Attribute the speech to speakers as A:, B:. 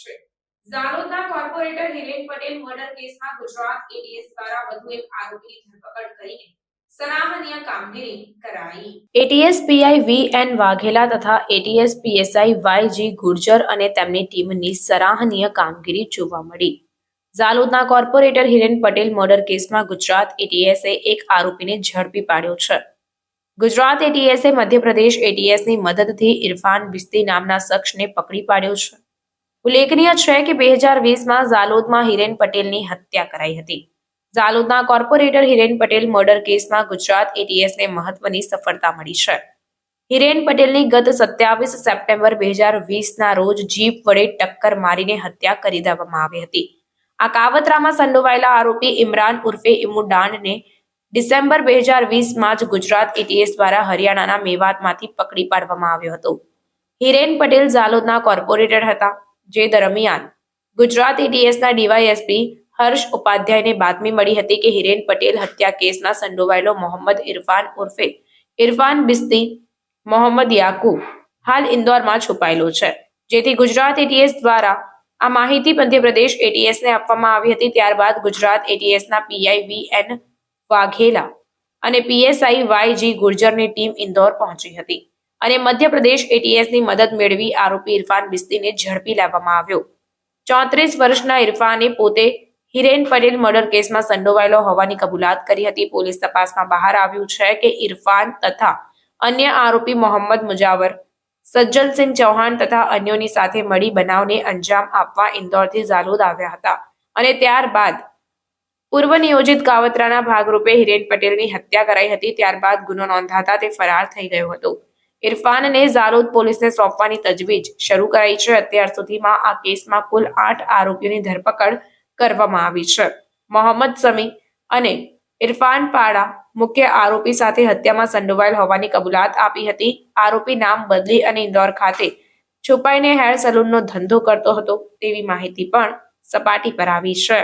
A: છે. ઝારોદના corporator Hiren Patel murder કેસમાં ગુજરાત એટીએસ દ્વારા વધુ એક આરોપીની ધરપકડ કરીને ATS PI V N Vaghela તથા ATS PSI Y G Gurjar અને તેમની ટીમની સરાહનીય કામગીરી જોવા મળી. ઝાલોદના કોર્પોરેટર હિરેન પટેલ મર્ડર કેસમાં ગુજરાત એટીએસએ એક આરોપીને ઝડપી પાડ્યો છે. ગુજરાત એટીએસએ મધ્યપ્રદેશ એટીએસની મદદથી ઇરફાન બિસ્તી નામના શખ્સને પકડી પાડ્યો છે. ઉલ્લેખનીય છે કે બે હજાર વીસમાં ઝાલોદમાં હિરેન પટેલની હત્યા કરાઈ હતી. ઝાલોદના કોર્પોરેટર હિરેન પટેલ મર્ડર કેસમાં ગુજરાત એટીએસને મહત્વની સફળતા મળી છે. હિરેન પટેલની ગત સત્યાવીસ સપ્ટેમ્બર બે હજાર વીસના રોજ જીપ વડે ટક્કર મારીને હત્યા કરી દેવામાં આવી હતી. આ કાવતરામાં સંડોવાયેલા આરોપી ઇમરાન ઉર્ફે ઇમુડાનને ડિસેમ્બર બે હજાર વીસમાં જ ગુજરાત એટીએસ દ્વારા હરિયાણાના મેવાતમાંથી પકડી પાડવામાં આવ્યો હતો. હિરેન પટેલ ઝાલોદના કોર્પોરેટર હતા. જે દરમિયાન ગુજરાત એટીએસના ડીવાયએસપી હર્ષ ઉપાધ્યાયને બાતમી મળી હતી કે હિરેન પટેલ હત્યા કેસના સંડોવાયેલો મોહમ્મદ ઇરફાન ઉર્ફે ઇરફાન બિસ્તી મોહમ્મદ યાકુબ હાલ ઇન્દોરમાં છુપાયેલો છે. જેથી ગુજરાત એટીએસ દ્વારા આ માહિતી મધ્યપ્રદેશ એટીએસને આપવામાં આવી હતી. ત્યારબાદ ગુજરાત એટીએસના પીઆઈ વી એન વાઘેલા અને પીએસઆઈ વાય જી ગુર્જરની ટીમ ઇન્દોર પહોંચી હતી. અને મધ્યપ્રદેશ એટીએસની મદદ મેળવી આરોપી ઇરફાન બિસ્તીને ઝડપી લાવવામાં આવ્યો. ચોત્રીસ વર્ષના ઇરફાને પોતે હિરેન પટેલ મર્ડર કેસમાં સંડોવાયેલો હોવાની કબૂલાત કરી હતી. પોલીસ તપાસમાં બહાર આવ્યું છે કે ઇરફાન તથા અન્ય આરોપી મોહમ્મદ મુજાવર, સજ્જનસિંહ ચૌહાણ તથા અન્યોની સાથે મળી બનાવને અંજામ આપવા ઇન્દોરથી ઝાલોદ આવ્યા હતા અને ત્યારબાદ પૂર્વ નિયોજિત કાવતરાના ભાગરૂપે હિરેન પટેલની હત્યા કરાઈ હતી. ત્યારબાદ ગુનો નોંધાતા તે ફરાર થઈ ગયો હતો. ઇરફાનને ઝારોદ પોલીસને સોંપવાની તજવીજ શરૂ કરાઈ છે. અત્યાર સુધીમાં આ કેસમાં કુલ આઠ આરોપીઓની ધરપકડ કરવામાં આવી છે. મોહમ્મદ સમી અને ઇરફાન પાડા મુખ્ય આરોપી સાથે હત્યામાં સંડોવાયેલ હોવાની કબૂલાત આપી હતી. આરોપી નામ બદલી અને ઇન્દોર ખાતે છુપાઈને હેર સલૂનનો ધંધો કરતો હતો તેવી માહિતી પણ સપાટી પર આવી છે.